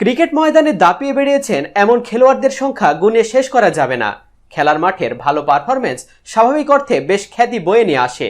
Cricket ময়দানে দাপিয়ে বেরিয়েছেন এমন খেলোয়াড়দের সংখ্যা গুণে শেষ করা যাবে না। খেলার মাঠের ভালো পারফরমেন্স স্বাভাবিক অর্থে বেশ খ্যাতি বয়ে নিয়ে আসে।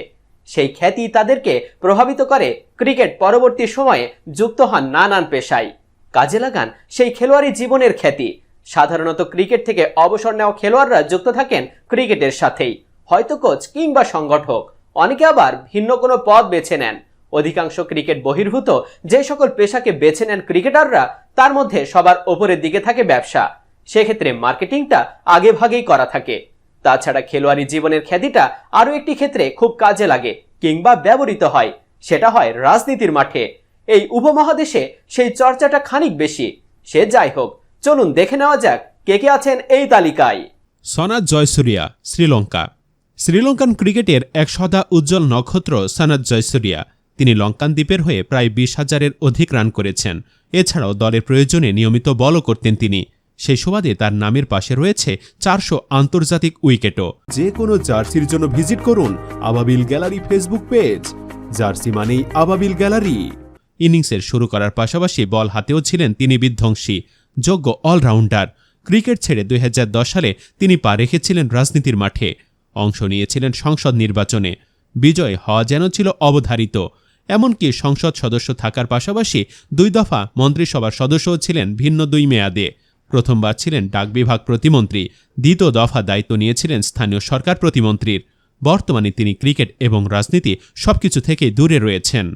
সেই খ্যাতি তাদেরকে প্রভাবিত করে ক্রিকেট পরবর্তী সময়ে যুক্ত হন নানান পেশায়। কাজে লাগান সেই খেলোয়াড়ি জীবনের খ্যাতি। সাধারণত ক্রিকেট থেকে অবসর নেওয়া খেলোয়াড়রা যুক্ত থাকেন ক্রিকেটের সাথেই। হয়তো কোচ কিংবা সংগঠক। অনেকে আবার ভিন্ন কোনো পথ বেছে নেন। অধিকাংশ ক্রিকেট বহির্ভূত, যে সকল পেশাকে বেছে নেন ক্রিকেটাররা, তার মধ্যে সবার ওপরের দিকে থাকে ব্যবসা। সেক্ষেত্রে মার্কেটিংটা আগে ভাগেই করা থাকে। তাছাড়া খেলোয়াড়ি জীবনের খ্যাতিটা আরও একটি ক্ষেত্রে খুব কাজে লাগে কিংবা ব্যবহৃত হয়, সেটা হয় রাজনীতির মাঠে। এই উপমহাদেশে সেই চর্চাটা খানিক বেশি। সে যাই হোক, চলুন দেখে নেওয়া যাক কে কে আছেন এই তালিকায়। সনাত জয়সুরিয়া, শ্রীলঙ্কা। শ্রীলঙ্কান ক্রিকেটের এক সদা উজ্জ্বল নক্ষত্র সনাত জয়সুরিয়া। তিনি লঙ্কান দ্বীপের হয়ে প্রায় বিশ হাজারের অধিক রান করেছেন। এছাড়াও দলের প্রয়োজনে নিয়মিত বলও করতেন তিনি। সেই সুবাদে তার নামের পাশে রয়েছে চারশো আন্তর্জাতিক উইকেটও। যে কোনো জার্সির জন্য ভিজিট করুন আবাবিল গ্যালারি ফেসবুক পেজ। জার্সি মানেই আবাবিল গ্যালারি। ইনিংসের শুরু করার পাশাপাশি বল হাতেও ছিলেন তিনি বিধ্বংসী যোগ্য অলরাউন্ডার। ক্রিকেট ছেড়ে দুই হাজার দশ সালে তিনি পা রেখেছিলেন রাজনীতির মাঠে। অংশ নিয়েছিলেন সংসদ নির্বাচনে। বিজয় হওয়া যেন ছিল অবধারিত। এমনকি সংসদ সদস্য থাকার পাশাপাশি দুই দফা মন্ত্রিসভার সদস্যও ছিলেন ভিন্ন দুই মেয়াদে। প্রথমবার ছিলেন ডাক বিভাগ প্রতিমন্ত্রী, দ্বিতীয় দফা দায়িত্ব নিয়েছিলেন স্থানীয় সরকার প্রতিমন্ত্রীর। বর্তমানে তিনি ক্রিকেট এবং রাজনীতি সবকিছু থেকে দূরে রয়েছেন।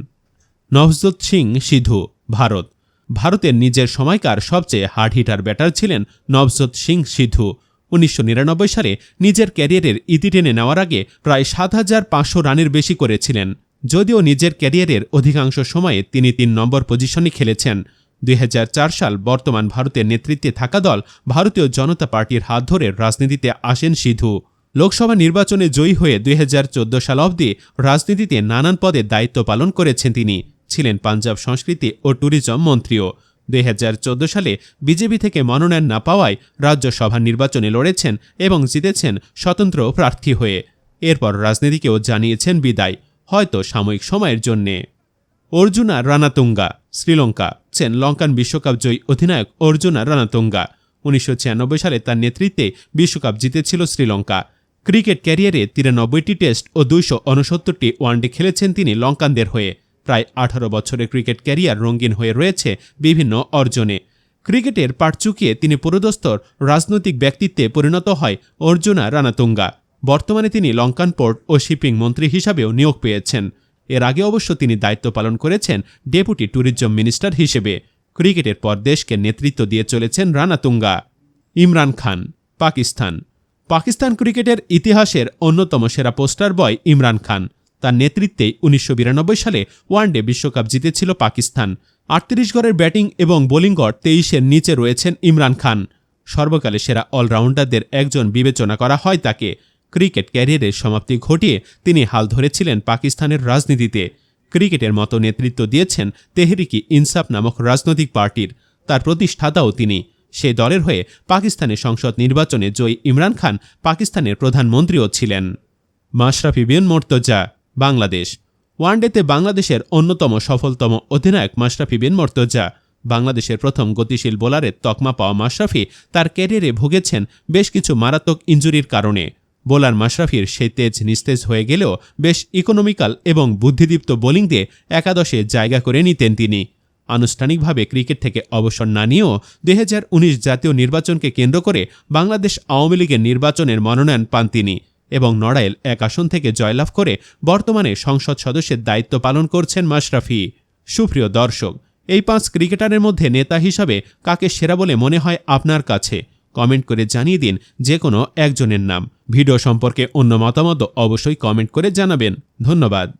নভজোত সিং সিধু, ভারত। ভারতের নিজের সময়কার সবচেয়ে হার্ড হিটার ব্যাটার ছিলেন নভজোত সিং সিধু। উনিশশো নিরানব্বই সালে নিজের ক্যারিয়ারের ইতি টেনে নেওয়ার আগে প্রায় সাত হাজার পাঁচশো রানের বেশি করেছিলেন। যদিও নিজের ক্যারিয়ারের অধিকাংশ সময়ে তিনি তিন নম্বর পজিশনে খেলেছেন। দুই হাজার চার সাল বর্তমান ভারতের নেতৃত্বে থাকা দল ভারতীয় জনতা পার্টির হাত ধরে রাজনীতিতে আসেন সিধু। লোকসভা নির্বাচনে জয়ী হয়ে দুই হাজার চোদ্দ সাল অবধি রাজনীতিতে নানান পদে দায়িত্ব পালন করেছেন তিনি। ছিলেন পাঞ্জাব সংস্কৃতি ও ট্যুরিজম মন্ত্রীও। দুই হাজার চোদ্দ সালে বিজেপি থেকে মনোনয়ন না পাওয়ায় রাজ্যসভা নির্বাচনে লড়েছেন এবং জিতেছেন স্বতন্ত্র প্রার্থী হয়ে। এরপর রাজনীতিকেও জানিয়েছেন বিদায়। হয়তো সাময়িক সময়ের জন্যে। অর্জুনা রানাতুঙ্গা, শ্রীলঙ্কা ছেন লঙ্কান বিশ্বকাপ জয়ী অধিনায়ক অর্জুনা রানাতুঙ্গা, উনিশশো ছিয়ানব্বই সালে তার নেতৃত্বে বিশ্বকাপ জিতেছিল শ্রীলঙ্কা। ক্রিকেট ক্যারিয়ারে তিরানব্বইটি টেস্ট ও দুইশো উনসত্তরটি ওয়ানডে খেলেছেন তিনি লঙ্কানদের হয়ে। প্রায় আঠারো বছরের ক্রিকেট ক্যারিয়ার রঙিন হয়ে রয়েছে বিভিন্ন অর্জনে। ক্রিকেটের পাট চুকিয়ে তিনি পুরোদস্তর রাজনৈতিক ব্যক্তিত্বে পরিণত হয় অর্জুনা রানাতুঙ্গা। বর্তমানে তিনি লঙ্কান পোর্ট ও শিপিং মন্ত্রী হিসাবেও নিয়োগ পেয়েছেন। এর আগে অবশ্য তিনি দায়িত্ব পালন করেছেন ডেপুটি ট্যুরিজম মিনিস্টার হিসেবে। ক্রিকেটের পর দেশকে নেতৃত্ব দিয়ে চলেছেন রানাতুঙ্গা ইমরান খান, পাকিস্তান। পাকিস্তান ক্রিকেটের ইতিহাসের অন্যতম সেরা পোস্টার বয় ইমরান খান। তার নেতৃত্বেই উনিশশো বিরানব্বই সালে ওয়ানডে বিশ্বকাপ জিতেছিল পাকিস্তান। আটত্রিশ গড়ের ব্যাটিং এবং বোলিং গড় তেইশের নিচে রয়েছেন ইমরান খান। সর্বকালে সেরা অলরাউন্ডারদের একজন বিবেচনা করা হয় তাকে। ক্রিকেট ক্যারিয়ারের সমাপ্তি ঘটিয়ে তিনি হাল ধরেছিলেন পাকিস্তানের রাজনীতিতে। ক্রিকেটের মতো নেতৃত্ব দিয়েছেন তেহরিকি ইনসাফ নামক রাজনৈতিক পার্টির। তার প্রতিষ্ঠাতাও তিনি। সে দলের হয়ে পাকিস্তানের সংসদ নির্বাচনে জয়ী ইমরান খান পাকিস্তানের প্রধানমন্ত্রীও ছিলেন। মাশরাফি বিন মর্তজা, বাংলাদেশ। ওয়ানডেতে বাংলাদেশের অন্যতম সফলতম অধিনায়ক মাশরাফি বিন মর্তজা। বাংলাদেশের প্রথম গতিশীল বোলারের তকমা পাওয়া মাশরাফি তার ক্যারিয়ারে ভুগেছেন বেশ কিছু মারাত্মক ইঞ্জুরির কারণে। বোলার মাশরাফির সেই তেজ নিস্তেজ হয়ে গেলেও বেশ ইকোনমিক্যাল এবং বুদ্ধিদীপ্ত বোলিং দিয়ে একাদশে জায়গা করে নিতেন তিনি। আনুষ্ঠানিকভাবে ক্রিকেট থেকে অবসর না নিয়েও দুই হাজার উনিশ জাতীয় নির্বাচনকে কেন্দ্র করে বাংলাদেশ আওয়ামী লীগের নির্বাচনের মনোনয়ন পান তিনি এবং নড়াইল এক আসন থেকে জয়লাভ করে বর্তমানে সংসদ সদস্যের দায়িত্ব পালন করছেন মাশরাফি। সুপ্রিয় দর্শক, এই পাঁচ ক্রিকেটারের মধ্যে নেতা হিসাবে কাকে সেরা বলে মনে হয় আপনার কাছে? কমেন্ট করে জানিয়ে দিন যে কোনো একজনের নাম। ভিডিও সম্পর্কে অন্য মতামত অবশ্যই কমেন্ট করে জানাবেন। ধন্যবাদ।